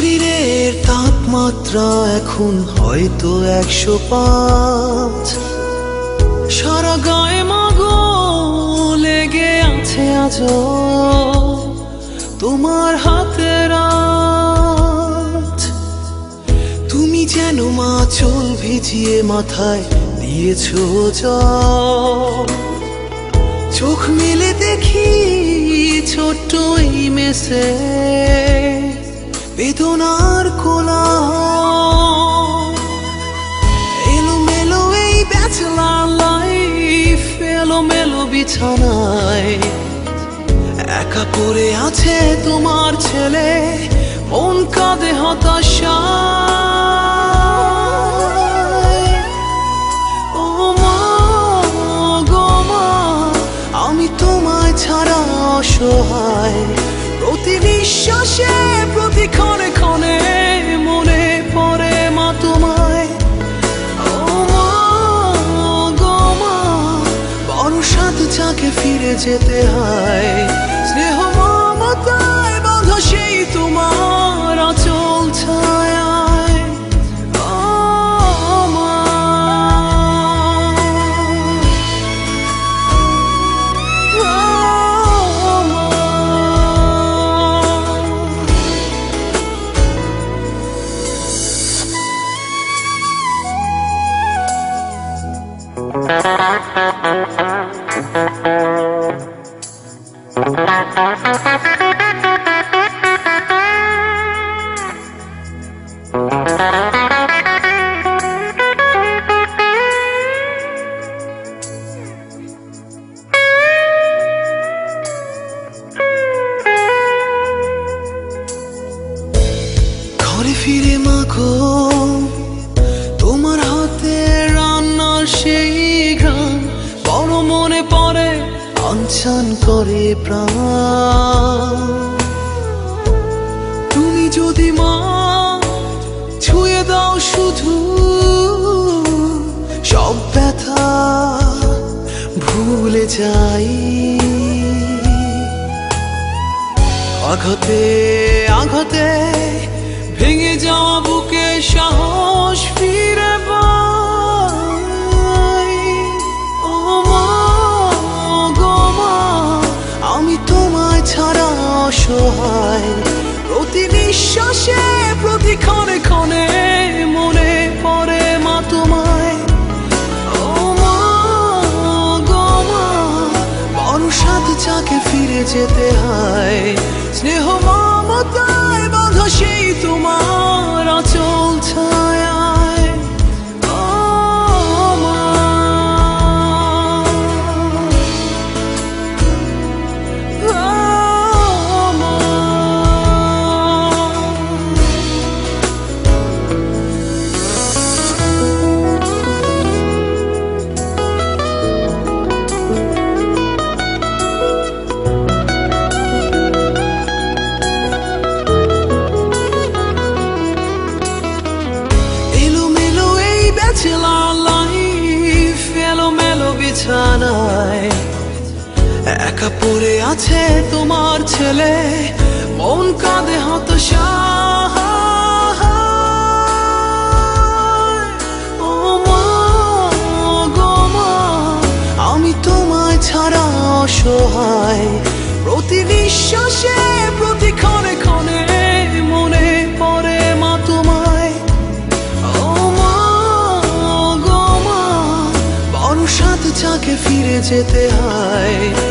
শরীরের তাপমাত্রা এখন হয়তো একশো পাঁচ। সারা গায়ে মাগো লেগে আছে আজ তোমার হাতের তুমি যেন মা চুল ভিজিয়ে মাথায় দিয়েছ চোখ মেলে দেখি ছোট্ট মেসে বেদনার কোলা এলো মেলো এই ব্যাচলার লাইফ এলো মেলো বিছানায়। একা পড়ে আছে তোমার ছেলে, মন কাঁদে তোমায় ছাড়া অসহায়। প্রতি নিঃশ্বাসে প্রতি যেতে হয়। স্নেহ মমতায় বাঁধা সেই তোমার আচল মা ঘরে ফিরে মাখো তোমার হাতে রান্নার সেই আনছান করে প্রাণ। তুমি যদি মা, ছুঁয়ে দাও শুধু সব ব্যথা ভুলে যাই। আঘাতে আঘাতে অসহায় প্রতি নিঃশ্বাসে, প্রতি ক্ষণে ক্ষণে মনে পড়ে মা তোমায়। ও মা গো যাকে ফিরে যেতে হয়, স্নেহ মমতায় বাঁধা সেই ব্যাচেলার লাইফ এলো মেলো বিছানায়। একা পড়ে আছে তোমার ছেলে, মন কাঁদে মা আমি তোমায় ছাড়া অসহায়। প্রতি নিঃশ্বাসে যেতে হয়।